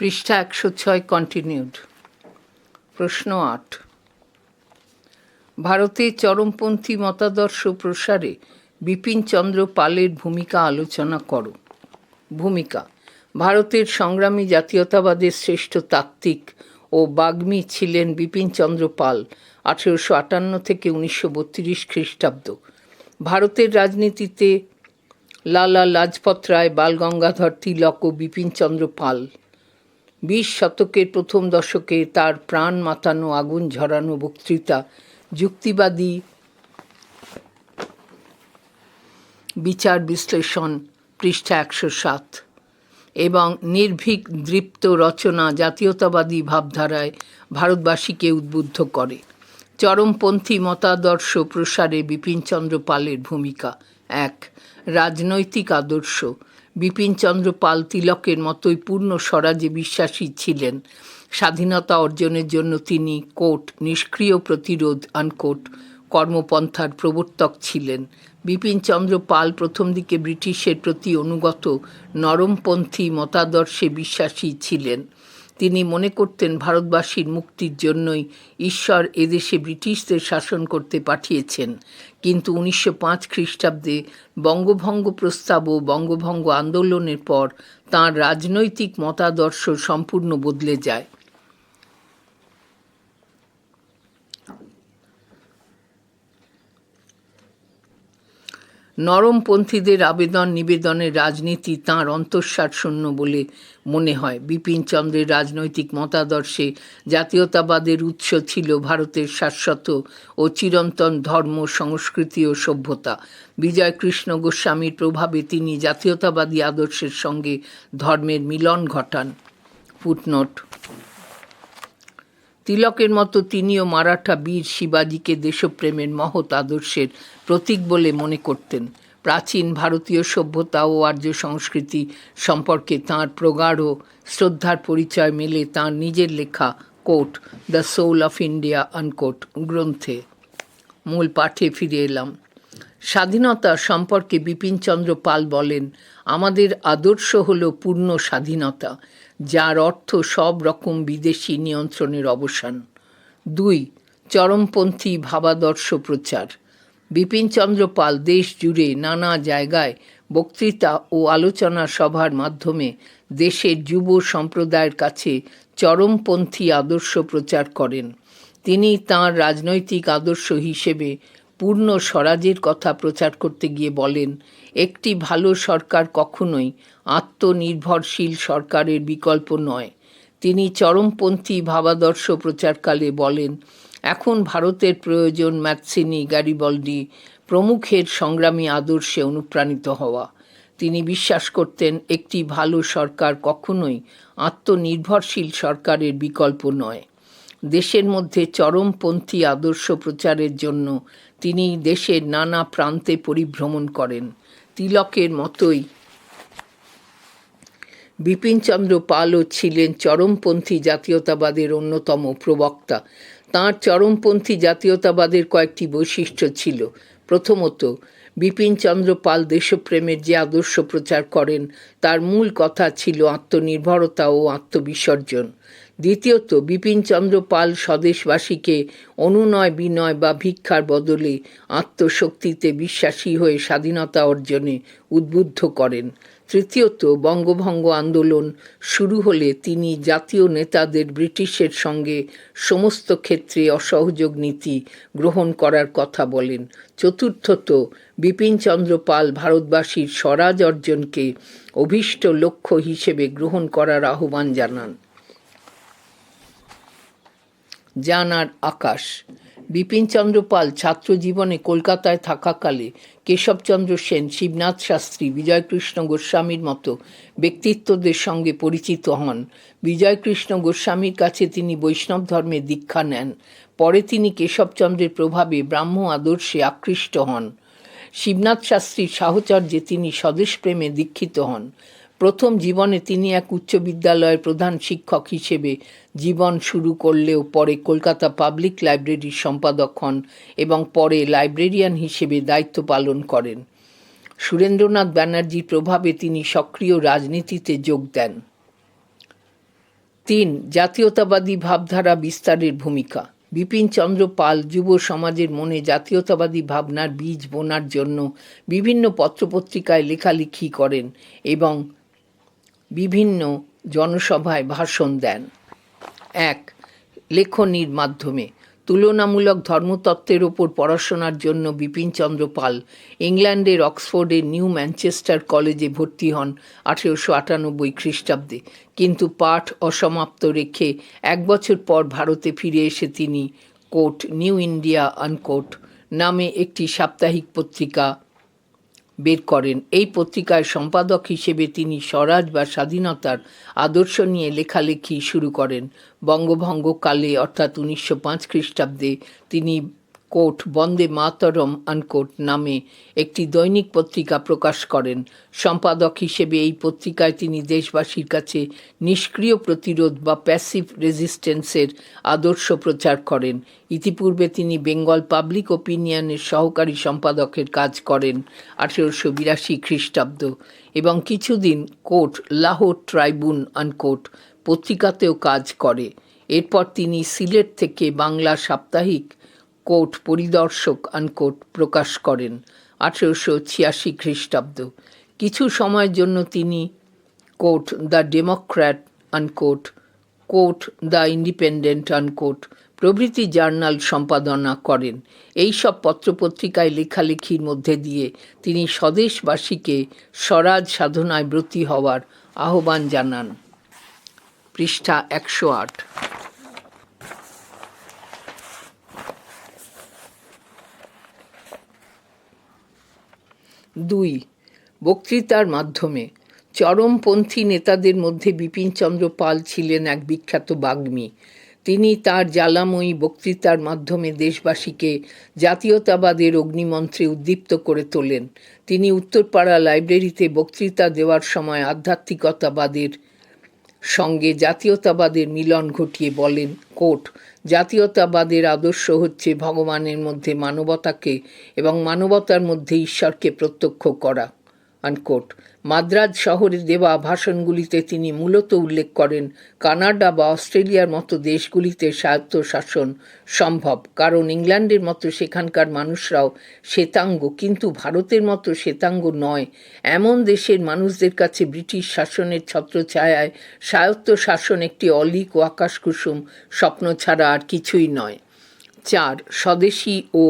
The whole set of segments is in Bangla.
পৃষ্ঠা একশো ছয় কন্টিনিউড প্রশ্ন আট। ভারতে চরমপন্থী মতাদর্শ প্রসারে বিপিনচন্দ্র পালের ভূমিকা আলোচনা করো। ভূমিকা, ভারতের সংগ্রামী জাতীয়তাবাদের শ্রেষ্ঠ তাত্ত্বিক ও বাগ্মী ছিলেন বিপিনচন্দ্র পাল আঠেরোশো আটান্ন থেকে উনিশশো বত্রিশ খ্রিস্টাব্দ। ভারতের রাজনীতিতে লালা লাজপত রায় বালগঙ্গাধর তিলক ও বিপিনচন্দ্র পাল বিশ শতকের প্রথম দশকে তার প্রাণ মাতানো, আগুন ঝরানো বক্তৃতা যুক্তিবাদী বিচার বিশ্লেষণ পৃষ্ঠা একশো সাত এবং নির্ভীক দৃপ্ত রচনা জাতীয়তাবাদী ভাবধারায় ভারতবাসীকে উদ্বুদ্ধ করে। চরমপন্থী মতাদর্শ প্রসারে বিপিনচন্দ্র পালের ভূমিকা এক। রাজনৈতিক আদর্শ বিপিনচন্দ্র পাল তিলকের মতোই পূর্ণ স্বরাজে বিশ্বাসী ছিলেন। স্বাধীনতা অর্জনের জন্য তিনি কোট নিষ্ক্রিয় প্রতিরোধ আনকোট কর্মপন্থার প্রবর্তক ছিলেন। বিপিনচন্দ্র পাল প্রথম দিকে ব্রিটিশের প্রতি অনুগত নরমপন্থী মতাদর্শে বিশ্বাসী ছিলেন। তিনি মনে করতেন ভারতবাসীর মুক্তির জন্যই ঈশ্বর এদেশে ব্রিটিশদের শাসন করতে পাঠিয়েছেন। কিন্তু উনিশশো পাঁচ খ্রিস্টাব্দে বঙ্গভঙ্গ প্রস্তাব ও বঙ্গভঙ্গ আন্দোলনের পর তাঁর রাজনৈতিক মতাদর্শ সম্পূর্ণ বদলে যায়। নরমপন্থীদের আবেদন নিবেদনের রাজনীতি তাঁর শূন্য বলে মনে হয়। বিপিন চন্দ্রের রাজনৈতিক মতাদর্শে জাতীয়তাবাদের উৎস ছিল ভারতের শাশ্বত ও চিরন্তন ধর্ম, সংস্কৃতি ও সভ্যতা। বিজয় কৃষ্ণ গোস্বামীর প্রভাবে তিনি জাতীয়তাবাদী আদর্শের সঙ্গে ধর্মের মিলন ঘটান। ফুটনোট তিলকের মতো তিনিও মারাঠা বীর শিবাজিকে দেশপ্রেমের মহৎ আদর্শের প্রতীক বলে মনে করতেন। প্রাচীন ভারতীয় সভ্যতা ও আর্য সংস্কৃতি সম্পর্কে তাঁর প্রগাঢ় শ্রদ্ধার পরিচয় মেলে তাঁর নিজের লেখা quote, the soul of India unquote গ্রন্থে। মূল পাঠে ফিরে এলাম। স্বাধীনতা সম্পর্কে বিপিনচন্দ্র পাল বলেন, আমাদের আদর্শ হল পূর্ণ স্বাধীনতা। যার অর্থ সব রকম বিদেশি নিয়ন্ত্রণের অবসান। দুই, চরমপন্থী ভাবাদর্শ প্রচার। বিপিনচন্দ্র পাল দেশ জুড়ে নানা জায়গায় বক্তৃতা ও আলোচনা সভার মাধ্যমে দেশের যুব সম্প্রদায়ের কাছে চরমপন্থী আদর্শ প্রচার করেন। তিনি তাঁর রাজনৈতিক আদর্শ হিসেবে পূর্ণ স্বরাজের কথা প্রচার করতে গিয়ে বলেন, একটি ভালো সরকার কখনোই আত্মনির্ভরশীল সরকারের বিকল্প নয়। তিনি চরমপন্থী ভাবাদর্শ প্রচারকালে বলেন, এখন ভারতের প্রয়োজন ম্যাথসিনি গ্যারিবল্ডি প্রমুখের সংগ্রামী আদর্শে অনুপ্রাণিত হওয়া। তিনি বিশ্বাস করতেন, একটি ভালো সরকার কখনোই আত্মনির্ভরশীল সরকারের বিকল্প নয়। দেশের মধ্যে চরমপন্থী আদর্শ প্রচারের জন্য তিনি দেশের নানা প্রান্তে পরিভ্রমণ করেন। তিলকের মতোই। বিপিনচন্দ্র পালও ছিলেন চরমপন্থী জাতীয়তাবাদের অন্যতম প্রবক্তা। তাঁর চরমপন্থী জাতীয়তাবাদের কয়েকটি বৈশিষ্ট্য ছিল। প্রথমত বিপিনচন্দ্র পাল দেশপ্রেমের যে আদর্শ প্রচার করেন, তার মূল কথা ছিল আত্মনির্ভরতা ও আত্মবিসর্জন। দ্বিতীয়ত বিপিনচন্দ্র পাল স্বদেশবাসীকে অনুনয় বিনয় বা ভিক্ষার বদলে আত্মশক্তিতে বিশ্বাসী হয়ে স্বাধীনতা অর্জনে উদ্বুদ্ধ করেন। তৃতীয়ত, বঙ্গভঙ্গ আন্দোলন শুরু হলে তিনি জাতীয় নেতাদের ব্রিটিশের সঙ্গে সমস্ত ক্ষেত্রে অসহযোগ নীতি গ্রহণ করার কথা বলেন। চতুর্থত বিপিনচন্দ্র পাল ভারতবাসীর স্বরাজ অর্জনকে অভীষ্ট লক্ষ্য হিসেবে গ্রহণ করার আহ্বান জানান। জানার আকাশ। বিপিনচন্দ্র পাল ছাত্র জীবনে কলকাতায় থাকাকালে কেশবচন্দ্র সেন, শিবনাথ শাস্ত্রী, বিজয়কৃষ্ণ গোস্বামীর মতো ব্যক্তিত্বদের সঙ্গে পরিচিত হন। বিজয়কৃষ্ণ গোস্বামীর কাছে তিনি বৈষ্ণব ধর্মে দীক্ষা নেন। পরে তিনি কেশবচন্দ্রের প্রভাবে ব্রাহ্ম আদর্শে আকৃষ্ট হন। শিবনাথ শাস্ত্রীর সাহচর্যে তিনি স্বদেশপ্রেমে দীক্ষিত হন। প্রথম জীবনে তিনি এক উচ্চ বিদ্যালয়ের প্রধান শিক্ষক হিসেবে জীবন শুরু করলেও পরে কলকাতা পাবলিক লাইব্রেরির সম্পাদক হন এবং পরে লাইব্রেরিয়ান হিসেবে দায়িত্ব পালন করেন। সুরেন্দ্রনাথ ব্যানার্জির প্রভাবে তিনি সক্রিয় রাজনীতিতে যোগ দেন। তিন, জাতীয়তাবাদী ভাবধারা বিস্তারের ভূমিকা। বিপিন চন্দ্র পাল যুব সমাজের মনে জাতীয়তাবাদী ভাবনার বীজ বোনার জন্য বিভিন্ন পত্রপত্রিকায় লেখালেখি করেন এবং বিভিন্ন জনসভায় ভাষণ দেন। এক, লেখনির মাধ্যমে। তুলনামূলক ধর্মতত্ত্বের ওপর পড়াশোনার জন্য বিপিনচন্দ্র পাল ইংল্যান্ডের অক্সফোর্ডের নিউ ম্যানচেস্টার কলেজে ভর্তি হন আঠেরোশো আটানব্বই খ্রিস্টাব্দে। কিন্তু পাঠ অসমাপ্ত রেখে এক বছর পর ভারতে ফিরে এসে তিনি, কোট, নিউ ইন্ডিয়া, আনকোট নামে একটি সাপ্তাহিক পত্রিকা বের করেন। এই পত্রিকায় সম্পাদক হিসেবে তিনি স্বরাজ বা স্বাধীনতার আদর্শ নিয়ে লেখালেখি শুরু করেন। বঙ্গভঙ্গকালে, অর্থাৎ উনিশশো পাঁচ খ্রিস্টাব্দে তিনি কোট বন্দে মাতরম আনকোট নামে একটি দৈনিক পত্রিকা প্রকাশ করেন। সম্পাদক হিসেবে এই পত্রিকায় তিনি দেশবাসীর কাছে নিষ্ক্রিয় প্রতিরোধ বা প্যাসিভ রেজিস্ট্যান্সের আদর্শ প্রচার করেন। ইতিপূর্বে তিনি বেঙ্গল পাবলিক ওপিনিয়নের সহকারী সম্পাদকের কাজ করেন আঠেরোশো বিরাশি খ্রিস্টাব্দ এবং কিছুদিন কোট লাহোর ট্রাইবুন আনকোট পত্রিকাতেও কাজ করে। এরপর তিনি সিলেট থেকে বাংলা সাপ্তাহিক কোট পরিদর্শক আনকোট প্রকাশ করেন, আঠেরোশো ছিয়াশি খ্রিস্টাব্দ। কিছু সময়ের জন্য তিনি quote the democrat unquote quote the independent unquote প্রভৃতি জার্নাল সম্পাদনা করেন। এই সব পত্রপত্রিকায় লেখালেখির মধ্যে দিয়ে তিনি স্বদেশবাসীকে স্বরাজ সাধনায় ব্রতী হওয়ার আহ্বান জানান। পৃষ্ঠা একশো আট। দুই, বক্তৃতার মাধ্যমে চরমপন্থী নেতাদের মধ্যে বিপিনচন্দ্র পাল ছিলেন এক বিখ্যাত বাগ্মী। তিনি তার জ্বালাময়ী বক্তৃতার মাধ্যমে দেশবাসীকে জাতীয়তাবাদের অগ্নিমন্ত্রে উদ্দীপ্ত করে তোলেন। তিনি উত্তরপাড়া লাইব্রেরিতে বক্তৃতা দেওয়ার সময় আধ্যাত্মিকতাবাদের সঙ্গে জাতীয়তাবাদের মিলন ঘটিয়ে বলেন, কোট, জাতীয়তাবাদের আদর্শ হচ্ছে ভগবানের মধ্যে মানবতাকে এবং মানবতার মধ্যে ঈশ্বরকে প্রত্যক্ষ করা। আনকোট মাদ্রাজ শহরে দেওয়া ভাষণগুলিতে তিনি মূলত উল্লেখ করেন, কানাডা বা অস্ট্রেলিয়ার মতো দেশগুলিতে স্বায়ত্তশাসন সম্ভব, কারণ ইংল্যান্ডের মতো সেখানকার মানুষরাও শ্বেতাঙ্গ, কিন্তু ভারতের মতো শ্বেতাঙ্গ নয়। এমন দেশের মানুষদের কাছে ব্রিটিশ শাসনের ছত্রছায়ায় স্বায়ত্ত শাসন একটি অলিক ও আকাশকুসুম স্বপ্ন ছাড়া আর কিছুই নয়। চার, স্বদেশী ও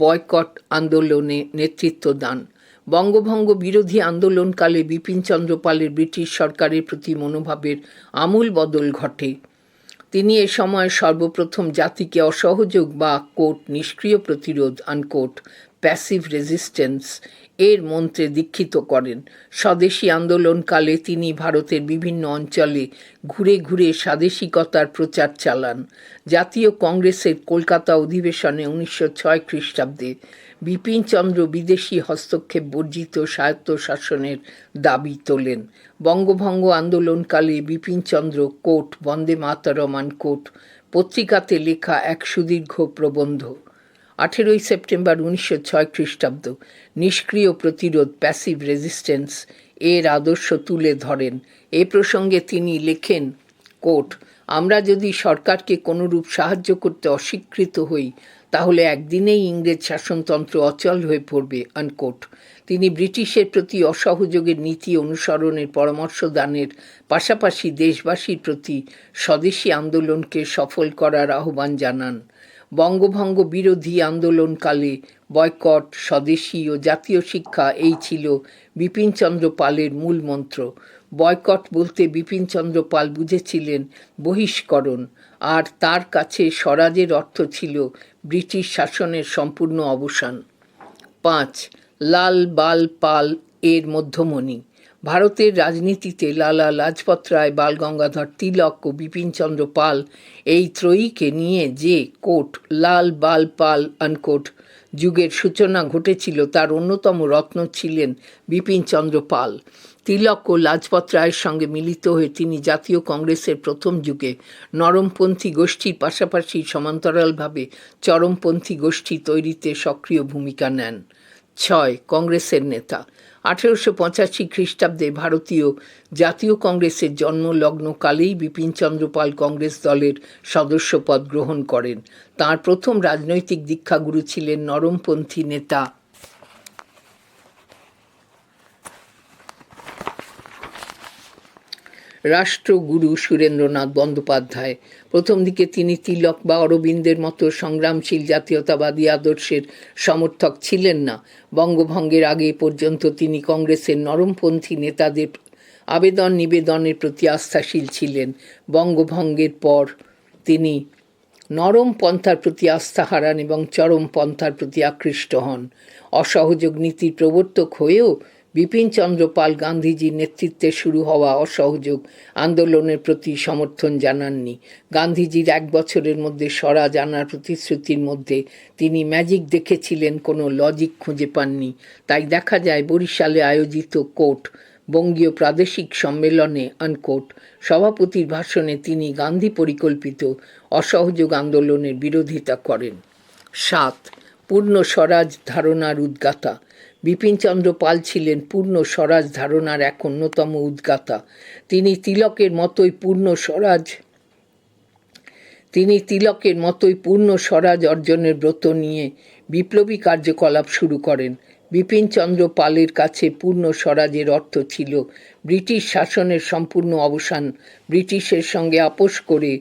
বয়কট আন্দোলনে নেতৃত্ব দান। বঙ্গভঙ্গ বিরোধী আন্দোলনকালে বিপিনচন্দ্র পালের ব্রিটিশ সরকারের প্রতি মনোভাবের আমূল বদল ঘটে। তিনি এ সময় সর্বপ্রথম জাতিকে অসহযোগ বা কোট নিষ্ক্রিয় প্রতিরোধ আনকোট প্যাসিভ রেজিস্ট্যান্স এর মন্ত্রে দীক্ষিত করেন। স্বদেশী আন্দোলনকালে তিনি ভারতের বিভিন্ন অঞ্চলে ঘুরে ঘুরে স্বাদেশিকতার প্রচার চালান। জাতীয় কংগ্রেসের কলকাতা অধিবেশনে উনিশশো ছয় খ্রিস্টাব্দে বিপিনচন্দ্র বিদেশি হস্তক্ষেপ বর্জিত স্বায়ত্ত শাসনের দাবি তোলেন। বঙ্গভঙ্গ আন্দোলনকালে বিপিনচন্দ্র কোট বন্দে মাতারমান কোট পত্রিকাতে লেখা এক সুদীর্ঘ প্রবন্ধ। আঠেরোই সেপ্টেম্বর উনিশশো ছয় খ্রিস্টাব্দ, নিষ্ক্রিয় প্রতিরোধ প্যাসিভ রেজিস্ট্যান্স এর আদর্শ তুলে ধরেন। এ প্রসঙ্গে তিনি লেখেন কোট আমরা যদি সরকারকে কোনোরূপ সাহায্য করতে অস্বীকৃত হই তাহলে একদিনেই ইংরেজ শাসনতন্ত্র অচল হয়ে পড়বে আনকোট তিনি ব্রিটিশের প্রতি অসহযোগের নীতি অনুসরণের পরামর্শ দানের পাশাপাশি দেশবাসীর প্রতি স্বদেশী আন্দোলনকে সফল করার আহ্বান জানান। বঙ্গভঙ্গ বিরোধী আন্দোলনকালে বয়কট, স্বদেশী ও জাতীয় শিক্ষা, এই ছিল বিপিনচন্দ্র পালের মূল মন্ত্র। বয়কট বলতে বিপিনচন্দ্র পাল বুঝেছিলেন বহিষ্করণ। আর তার কাছে স্বরাজের অর্থ ছিল ব্রিটিশ শাসনের সম্পূর্ণ অবসান। পাঁচ, লাল বাল পাল এর মধ্যমণি। ভারতের রাজনীতিতে লালা লাজপত রায়, বাল গঙ্গাধর তিলক ও বিপিনচন্দ্র পাল এই ত্রয়ীকে নিয়ে যে কোট লাল বাল পাল আনকোট যুগের সূচনা ঘটেছিল, তার অন্যতম রত্ন ছিলেন বিপিনচন্দ্র পাল। তিলক ও লাজপত রায়ের সঙ্গে মিলিত হয়ে তিনি জাতীয় কংগ্রেসের প্রথম যুগে নরমপন্থী গোষ্ঠীর পাশাপাশি সমান্তরালভাবে চরমপন্থী গোষ্ঠী তৈরিতে সক্রিয় ভূমিকা নেন। ছয়, কংগ্রেসের নেতা। আঠেরোশো পঁচাশি খ্রিস্টাব্দে ভারতীয় জাতীয় কংগ্রেসের জন্মলগ্নকালেই বিপিনচন্দ্র পাল কংগ্রেস দলের সদস্যপদ গ্রহণ করেন। তার প্রথম রাজনৈতিক দীক্ষাগুরু ছিলেন নরমপন্থী নেতা রাষ্ট্রগুরু সুরেন্দ্রনাথ বন্দ্যোপাধ্যায়। প্রথম দিকে তিনি তিলক বা অরবিন্দের মতো সংগ্রামশীল জাতীয়তাবাদী আদর্শের সমর্থক ছিলেন না। বঙ্গভঙ্গের আগে পর্যন্ত তিনি কংগ্রেসের নরমপন্থী নেতাদের আবেদন নিবেদনের প্রতি আস্থাশীল ছিলেন। বঙ্গভঙ্গের পর তিনি নরম পন্থার প্রতি আস্থা হারান এবং চরম পন্থার প্রতি আকৃষ্ট হন। অসহযোগ নীতির প্রবর্তক হয়েও বিপিনচন্দ্র পাল গান্ধীজির নেতৃত্বে শুরু হওয়া অসহযোগ আন্দোলনের প্রতি সমর্থন জানাননি। গান্ধীজির এক বছরের মধ্যে স্বরাজ আনার প্রতিশ্রুতির মধ্যে তিনি ম্যাজিক দেখেছিলেন, কোনো লজিক খুঁজে পাননি। তাই দেখা যায় বরিশালে আয়োজিত কোর্ট, বঙ্গীয় প্রাদেশিক সম্মেলনে আনকোট সভাপতির ভাষণে তিনি গান্ধী পরিকল্পিত অসহযোগ আন্দোলনের বিরোধিতা করেন। সাত, পূর্ণ স্বরাজ ধারণার উদ্গাতা। বিপিনচন্দ্র পাল ছিলেন পূর্ণ স্বরাজ ধারণার এক অন্যতম উদ্গাতা। তিনি তিলকের মতোই পূর্ণ স্বরাজ। তিনি তিলকের মতোই পূর্ণ স্বরাজ অর্জনের ব্রত নিয়ে বিপ্লবী কার্যকলাপ শুরু করেন। বিপিনচন্দ্র পালের কাছে পূর্ণ স্বরাজের অর্থ ছিল ব্রিটিশ শাসনের সম্পূর্ণ অবসান। ব্রিটিশের সঙ্গে আপোষ করে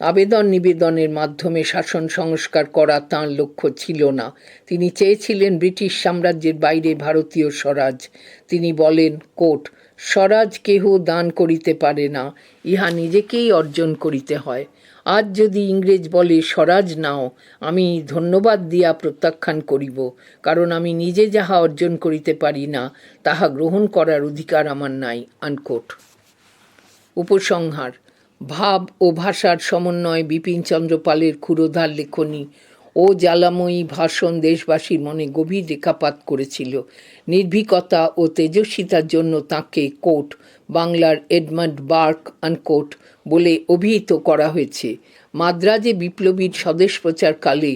আবেদন নিবেদনের মাধ্যমে শাসন সংস্কার করা তাঁর লক্ষ্য ছিল না। তিনি চেয়েছিলেন ব্রিটিশ সাম্রাজ্যের বাইরে ভারতীয় স্বরাজ। তিনি বলেন কোট স্বরাজ কেহ দান করিতে পারে না, ইহা নিজেকেই অর্জন করিতে হয়। আজ যদি ইংরেজ বলে, স্বরাজ নাও, আমি ধন্যবাদ দিয়া প্রত্যাখ্যান করিব, কারণ আমি নিজে যাহা অর্জন করিতে পারি না, তাহা গ্রহণ করার অধিকার আমার নাই। আনকোট। উপসংহার। ভাব ও ভাষার সমন্বয় বিপিনচন্দ্র পালের ক্ষুরোধার লেখনী ও জ্বালাময়ী ভাষণ দেশবাসীর মনে গভীর রেখাপাত করেছিল। নির্ভীকতা ও তেজস্বিতার জন্য তাঁকে কোট, বাংলার এডমান্ড বার্ক আনকোট বলে অভিহিত করা হয়েছে। মাদ্রাজে বিপ্লবীর স্বদেশ প্রচারকালে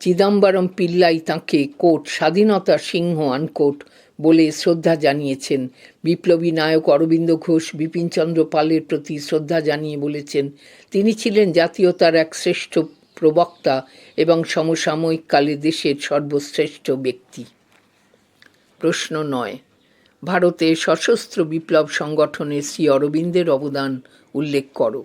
চিদম্বরম পিল্লাই তাঁকে কোট, স্বাধীনতা সিংহ আনকোট বলে শ্রদ্ধা জানিয়েছেন। বিপ্লবী নায়ক অরবিন্দ ঘোষ বিপিনচন্দ্র পালের প্রতি শ্রদ্ধা জানিয়ে বলেছেন, তিনি ছিলেন জাতীয়তার এক শ্রেষ্ঠ প্রবক্তা এবং সমসাময়িক কালে দেশের সর্বশ্রেষ্ঠ ব্যক্তি। প্রশ্ন নয়। ভারতে সশস্ত্র বিপ্লব সংগঠনে শ্রী অরবিন্দের অবদান উল্লেখ করো।